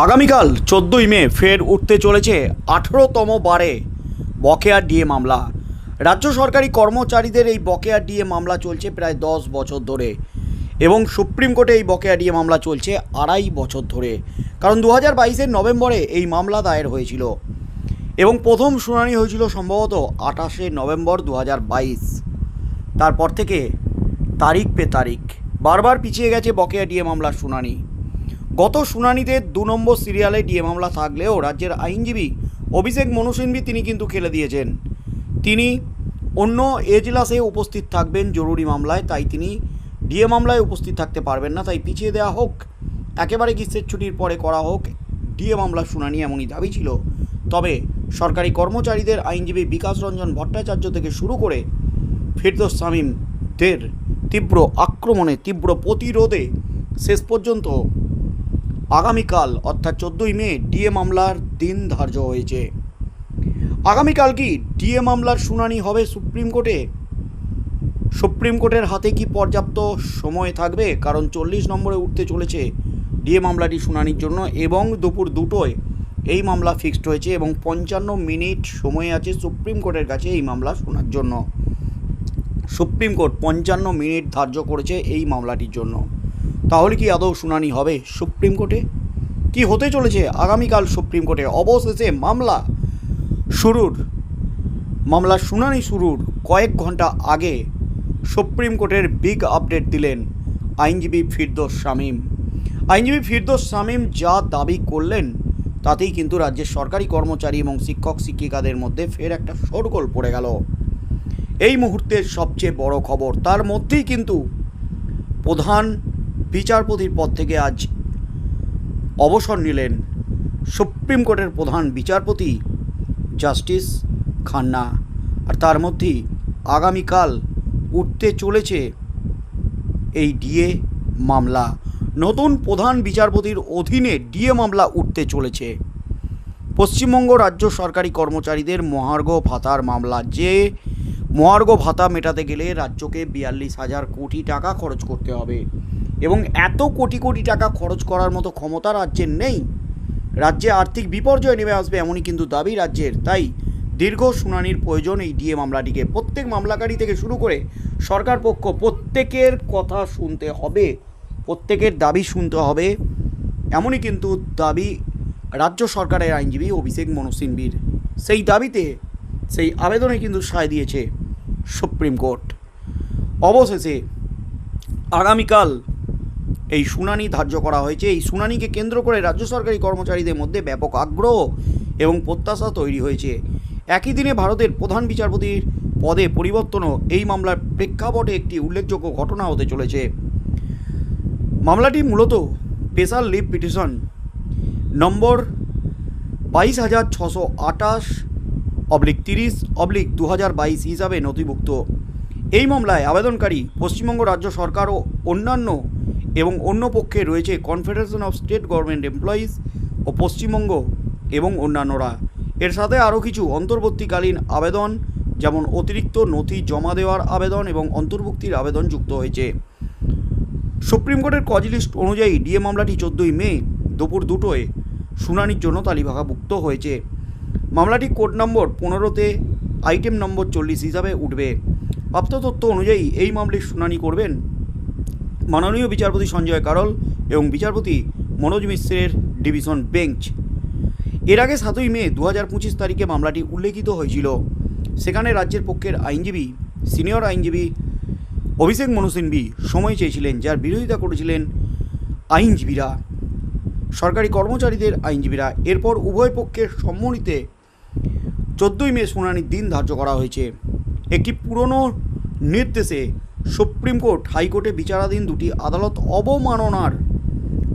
আগামীকাল চোদ্দোই মে ফের উঠতে চলেছে আঠেরোতম বারে বকেয়া ডিএ মামলা। রাজ্য সরকারি কর্মচারীদের এই বকেয়া ডিএ মামলা চলছে প্রায় দশ বছর ধরে এবং সুপ্রিম কোর্টে এই বকেয়া ডিএ মামলা চলছে আড়াই বছর ধরে। কারণ দু হাজার বাইশের নভেম্বরে এই মামলা দায়ের হয়েছিল এবং প্রথম শুনানি হয়েছিল সম্ভবত আঠাশে নভেম্বর দু হাজার বাইশ। তারপর থেকে তারিখ পে তারিখ বারবার পিছিয়ে গেছে বকেয়া ডিএ মামলার শুনানি। গত শুনানিতে দু নম্বর সিরিয়ালে ডিএ মামলা থাকলেও রাজ্যের আইনজীবী অভিষেক মনু সিংভি তিনি কিন্তু খেলে দিয়েছেন। তিনি অন্য এজলাসে উপস্থিত থাকবেন জরুরি মামলায়, তাই তিনি ডিএ মামলায় উপস্থিত থাকতে পারবেন না, তাই পিছিয়ে দেওয়া হোক, একেবারে গ্রীষ্মের ছুটির পরে করা হোক, ডিএ মামলার শুনানি এমনই দাবি ছিল। তবে সরকারি কর্মচারীদের আইনজীবী বিকাশ রঞ্জন ভট্টাচার্য থেকে শুরু করে ফিরদোস সামিমদের তীব্র আক্রমণে, তীব্র প্রতিরোধে শেষ পর্যন্ত আগামীকাল, অর্থাৎ চোদ্দোই মে, ডিএ মামলার দিন ধার্য হয়েছে। আগামীকাল কি ডিএ মামলার শুনানি হবে সুপ্রিম কোর্টে? সুপ্রিম কোর্টের হাতে কি পর্যাপ্ত সময় থাকবে? কারণ চল্লিশ নম্বরে উঠতে চলেছে ডিএ মামলাটি শুনানির জন্য এবং দুপুর দুটোয় এই মামলা ফিক্সড হয়েছে এবং পঞ্চান্ন মিনিট সময় আছে সুপ্রিম কোর্টের কাছে এই মামলা শোনার জন্য। সুপ্রিম কোর্ট পঞ্চান্ন মিনিট ধার্য করেছে এই মামলাটির জন্য। তাহলে কি আদৌ শুনানি হবে সুপ্রিম কোর্টে? কি হতে চলেছে? আগামীকাল সুপ্রিম কোর্টে অবশেষে মামলা শুরুর মামলার শুনানি শুরুর কয়েক ঘণ্টা আগে সুপ্রিম কোর্টের বিগ আপডেট দিলেন আইনজীবী ফিরদোস শামীম। আইনজীবী ফিরদোস শামীম যা দাবি করলেন, তাতেই কিন্তু রাজ্যের সরকারি কর্মচারী এবং শিক্ষক শিক্ষিকাদের মধ্যে ফের একটা শোরগোল পড়ে গেল। এই মুহূর্তের সবচেয়ে বড় খবর, তার মধ্যেই কিন্তু প্রধান বিচারপতির পদ থেকে আজ অবসর নিলেন সুপ্রিম কোর্টের প্রধান বিচারপতি জাস্টিস খান্না। আর তার মধ্যেই আগামীকাল উঠতে চলেছে এই ডিএ মামলা। নতুন প্রধান বিচারপতির অধীনে ডিএ মামলা উঠতে চলেছে। পশ্চিমবঙ্গ রাজ্য সরকারি কর্মচারীদের মহার্ঘ ভাতার মামলা। যে মহার্ঘ ভাতা মেটাতে গেলে রাজ্যকে বিয়াল্লিশ হাজার কোটি টাকা খরচ করতে হবে। এবং এত কোটি কোটি টাকা খরচ করার মতো ক্ষমতা রাজ্যের নেই। রাজ্যে আর্থিক বিপর্যয় নেমে আসবে এমনই কিন্তু দাবি রাজ্যের। তাই দীর্ঘ শুনানির প্রয়োজন এই ডিএ মামলাটিকে। প্রত্যেক মামলাকারী থেকে শুরু করে সরকার পক্ষ প্রত্যেকের কথা শুনতে হবে, প্রত্যেকের দাবি শুনতে হবে। এমনই কিন্তু দাবি রাজ্য সরকারের আইনজীবী অভিষেক মনু সিংভির সেই দাবিতে, সেই আবেদনে কিন্তু সায় দিয়েছে সুপ্রিম কোর্ট। অবশেষে আগামীকাল এই শুনানি ধার্য করা হয়েছে। এই শুনানিকে কেন্দ্র করে রাজ্য সরকারি কর্মচারীদের মধ্যে ব্যাপক আগ্রহ এবং প্রত্যাশা তৈরি হয়েছে। একই দিনে ভারতের প্রধান বিচারপতির পদে পরিবর্তনও এই মামলার প্রেক্ষাপটে একটি উল্লেখযোগ্য ঘটনা হতে চলেছে। মামলাটি মূলত স্পেশাল লিভ পিটিশন নম্বর বাইশ হাজার ছশো আটাশ অবলিক তিরিশ অবলিক দু হাজার বাইশ হিসাবে নথিভুক্ত। এই মামলায় আবেদনকারী পশ্চিমবঙ্গ রাজ্য সরকার ও অন্যান্য এবং অন্য পক্ষে রয়েছে confederation of state government employees ও পশ্চিমবঙ্গ এবং অন্যান্যরা। এর সাথে আরও কিছু অন্তর্বর্তীকালীন আবেদন, যেমন অতিরিক্ত নথি জমা দেওয়ার আবেদন এবং অন্তর্ভুক্তির আবেদন যুক্ত হয়েছে। সুপ্রিম কোর্টের কজ লিস্ট অনুযায়ী ডিএ মামলাটি চোদ্দোই মে দুপুর দুটোয় শুনানির জন্য তালিকাভুক্ত হয়েছে। মামলাটি কোড নম্বর পনেরোতে আইটেম নম্বর চল্লিশ হিসাবে উঠবে। প্রাপ্ত তথ্য অনুযায়ী এই মামলার শুনানি করবেন মাননীয় বিচারপতি সঞ্জয় কারল এবং বিচারপতি মনোজ মিশ্রের ডিভিশন বেঞ্চ। এর আগে সাতই মে দু হাজার পঁচিশ তারিখে মামলাটি উল্লেখিত হয়েছিল। সেখানে রাজ্যের পক্ষের আইনজীবী, সিনিয়র আইনজীবী অভিষেক মনু সিংভি সময় চেয়েছিলেন, যার বিরোধিতা করেছিলেন আইনজীবীরা। সরকারি কর্মচারীদের আইনজীবীরা। এরপর উভয় পক্ষের সম্মতিতে চোদ্দোই মে শুনানির দিন ধার্য করা হয়েছে। একটি পুরনো নির্দেশে সুপ্রিম কোর্ট, হাইকোর্টে বিচারাধীন দুটি আদালত অবমাননার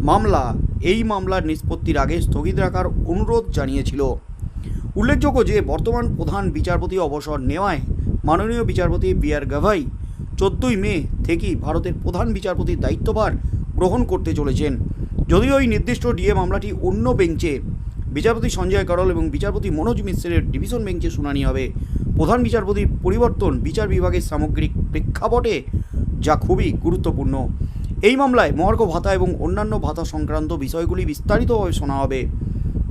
মামলা। এই মামলার নিষ্পত্তির আগে স্থগিত রাখার অনুরোধ জানিয়েছিল। উল্লেখযোগ্য যে, বর্তমান প্রধান বিচারপতি অবসর নেওয়ায় মাননীয় বিচারপতি বি আর গাভাই চোদ্দোই মে থেকেই ভারতের প্রধান বিচারপতির দায়িত্বভার গ্রহণ করতে চলেছেন। যদিও এই নির্দিষ্ট ডিএ মামলাটি অন্য বেঞ্চে, বিচারপতি সঞ্জয় করল এবং বিচারপতি মনোজ মিশ্রের ডিভিশন বেঞ্চে শুনানি হবে। প্রধান বিচারপতির পরিবর্তন বিচার বিভাগের সামগ্রিক প্রেক্ষাপটে, যা খুবই গুরুত্বপূর্ণ। এই মামলায় মহার্ঘ ভাতা এবং অন্যান্য ভাতা সংক্রান্ত বিষয়গুলি বিস্তারিতভাবে শোনা হবে।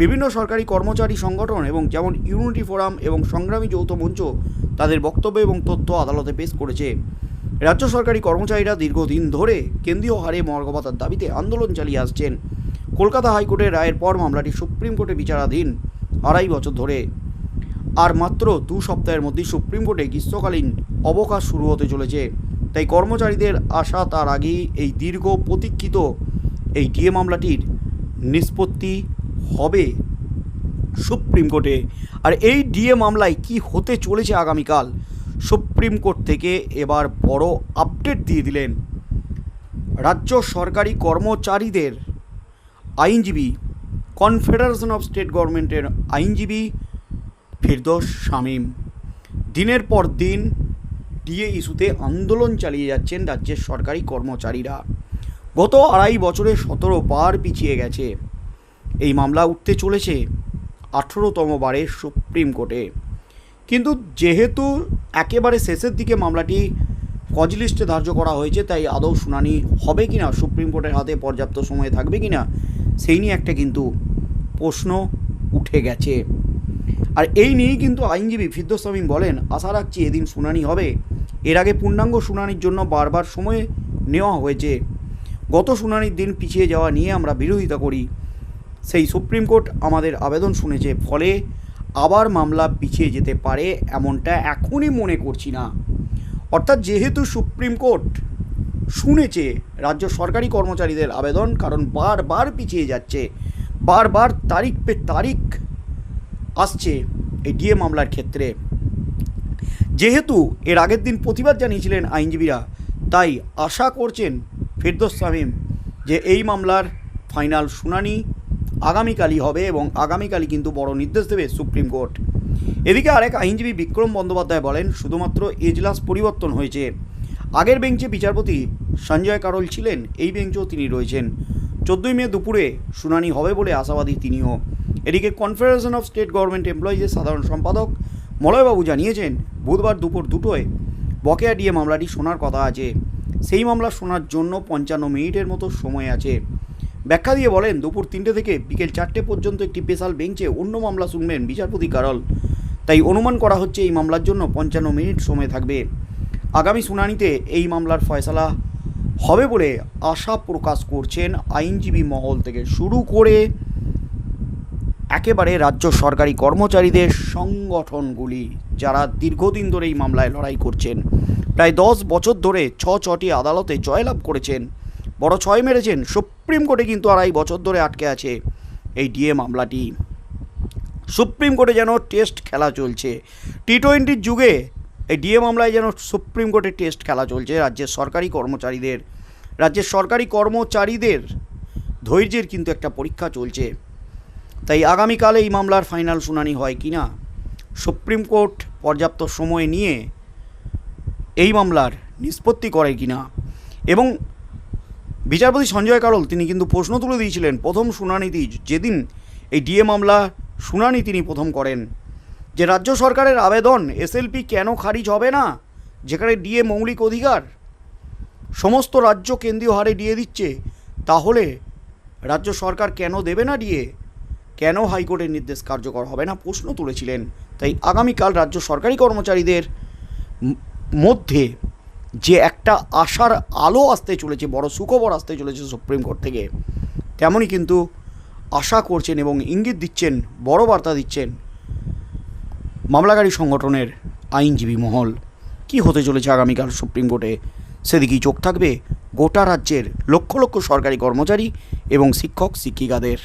বিভিন্ন সরকারি কর্মচারী সংগঠন এবং যেমন ইউনিটি ফোরাম এবং সংগ্রামী যৌথ মঞ্চ তাদের বক্তব্য এবং তথ্য আদালতে পেশ করেছে। রাজ্য সরকারি কর্মচারীরা দীর্ঘদিন ধরে কেন্দ্রীয় হারে মহার্ঘ ভাতার দাবিতে আন্দোলন চালিয়ে আসছেন। কলকাতা হাইকোর্টের রায়ের পর মামলাটি সুপ্রিম কোর্টে বিচারাধীন আড়াই বছর ধরে। আর মাত্র দু সপ্তাহের মধ্যে সুপ্রিম কোর্টে গ্রীষ্মকালীন অবকাশ শুরু হতে চলেছে। তাই কর্মচারীদের আশা তার আগেই এই দীর্ঘ প্রতীক্ষিত এই ডিএ মামলাটির নিষ্পত্তি হবে সুপ্রিম কোর্টে। আর এই ডিএ মামলায় কি হতে চলেছে আগামীকাল? সুপ্রিম কোর্ট থেকে এবার বড় আপডেট দিয়ে দিলেন রাজ্য সরকারি কর্মচারীদের আইনজীবী কনফেডারেশন অফ স্টেট গভর্নমেন্টের আইনজীবী ফিরদোস শামীম। দিনের পর দিন ডিএ ইস্যুতে আন্দোলন চালিয়ে যাচ্ছেন রাজ্যের সরকারি কর্মচারীরা। গত আড়াই বছরে সতেরো বার পিছিয়ে গেছে। এই মামলা উঠতে চলেছে আঠেরোতম বারে সুপ্রিম কোর্টে। কিন্তু যেহেতু একেবারে শেষের দিকে মামলাটি কজ লিস্টে ধার্য করা হয়েছে, তাই আদৌ শুনানি হবে কি না সুপ্রিম কোর্টের হাতে পর্যাপ্ত সময় থাকবে কি না সেই নিয়ে একটা কিন্তু প্রশ্ন উঠে গেছে। আর এই নিয়েই কিন্তু আইনজীবী ফিদ্দোস বলেন, আশা রাখছি এদিন শুনানি হবে। এর আগে পূর্ণাঙ্গ শুনানির জন্য বারবার সময় নেওয়া হয়েছে। গত শুনানির দিন পিছিয়ে যাওয়া নিয়ে আমরা বিরোধিতা করি। সেই সুপ্রিম কোর্ট আমাদের আবেদন শুনেছে, ফলে আবার মামলা পিছিয়ে যেতে পারে এমনটা এখনই মনে করছি না। অর্থাৎ যেহেতু সুপ্রিম কোর্ট শুনেছে, রাজ্য সরকারি কর্মচারীদের আবেদন, কারণ বারবার পিছিয়ে যাচ্ছে, বারবার তারিখ পে তারিখ আসছে এই ডিএ মামলার ক্ষেত্রে। যেহেতু এর আগের দিন প্রতিবাদ জানিয়েছিলেন আইনজীবীরা, তাই আশা করছেন ফিরদোস শামীম যে এই মামলার ফাইনাল শুনানি আগামীকালই হবে এবং আগামীকালই কিন্তু বড় নির্দেশ দেবে সুপ্রিম কোর্ট। এদিকে আরেক আইনজীবী বিক্রম বন্দ্যোপাধ্যায় বলেন, শুধুমাত্র এজলাস পরিবর্তন হয়েছে। আগের বেঞ্চে বিচারপতি সঞ্জয় কারল ছিলেন, এই বেঞ্চেও তিনি রয়েছেন। চোদ্দোই মে দুপুরে শুনানি হবে বলে আশাবাদী তিনিও। এদিকে কনফেডারেশন অফ স্টেট গভর্নমেন্ট এমপ্লয়িজের সাধারণ সম্পাদক মলয়বাবু জানিয়েছেন, বুধবার দুপুর দুটোয় বকেয়া ডিএ মামলাটি শোনার কথা আছে। সেই মামলা শোনার জন্য পঞ্চান্ন মিনিটের মতো সময় আছে। ব্যাখ্যা দিয়ে বলেন, দুপুর তিনটে থেকে বিকেল চারটে পর্যন্ত একটি স্পেশাল বেঞ্চে অন্য মামলা শুনবেন বিচারপতি কারল। তাই অনুমান করা হচ্ছে এই মামলার জন্য পঞ্চান্ন মিনিট সময় থাকবে। আগামী শুনানিতে এই মামলার ফয়সালা হবে বলে আশা প্রকাশ করছেন আইনজীবী মহল থেকে। শুরু করে একেবারে রাজ্য সরকারি কর্মচারীদের সংগঠনগুলি, যারা দীর্ঘদিন ধরে এই মামলায় লড়াই করছেন। প্রায় দশ বছর ধরে ছ ছটি আদালতে জয়লাভ করেছেন। বড় ছয় মেরেছেন। সুপ্রিম কোর্টে কিন্তু আড়াই বছর ধরে আটকে আছে এই ডিএ মামলাটি। সুপ্রিম কোর্টে যেন টেস্ট খেলা চলছে। টি টোয়েন্টির যুগে এই ডিএ মামলায় যেন সুপ্রিম কোর্টে টেস্ট খেলা চলছে, রাজ্যের সরকারি কর্মচারীদের, রাজ্যের সরকারি কর্মচারীদের ধৈর্যের কিন্তু একটা পরীক্ষা চলছে। তাই আগামীকাল এই মামলার ফাইনাল শুনানি হয় কি না? সুপ্রিম কোর্ট পর্যাপ্ত সময় নিয়ে এই মামলার নিষ্পত্তি করে কি না? এবং বিচারপতি সঞ্জয় কারল, তিনি কিন্তু প্রশ্ন তুলে দিয়েছিলেন, প্রথম শুনানিতেই যেদিন এই ডিএ মামলা শুনানি তিনি প্রথম করেন। যে রাজ্য সরকারের আবেদন এসএলপি কেন খারিজ হবে না? যেখানে ডিএ মৌলিক অধিকার। সমস্ত রাজ্য কেন্দ্রীয় হারে ডিএ দিচ্ছে। তাহলে রাজ্য সরকার কেন দেবে না ডিএ? কেন হাইকোর্টের নির্দেশ কার্যকর হবে না? প্রশ্ন তুলেছিলেন। তাই আগামীকাল রাজ্য সরকারি কর্মচারীদের মধ্যে যে একটা আশার আলো আসতে চলেছে, বড় সুখবর আসতে চলেছে সুপ্রিম কোর্ট থেকে, তেমনই কিন্তু আশা করছেন এবং ইঙ্গিত দিচ্ছেন, বড় বার্তা দিচ্ছেন মামলাকারী সংগঠনের আইনজীবী মহল। কি হতে চলেছে আগামীকাল সুপ্রিম কোর্টে? সেদিকেই চোখ থাকবে গোটা রাজ্যের লক্ষ লক্ষ সরকারি কর্মচারী এবং শিক্ষক, শিক্ষিকাদের।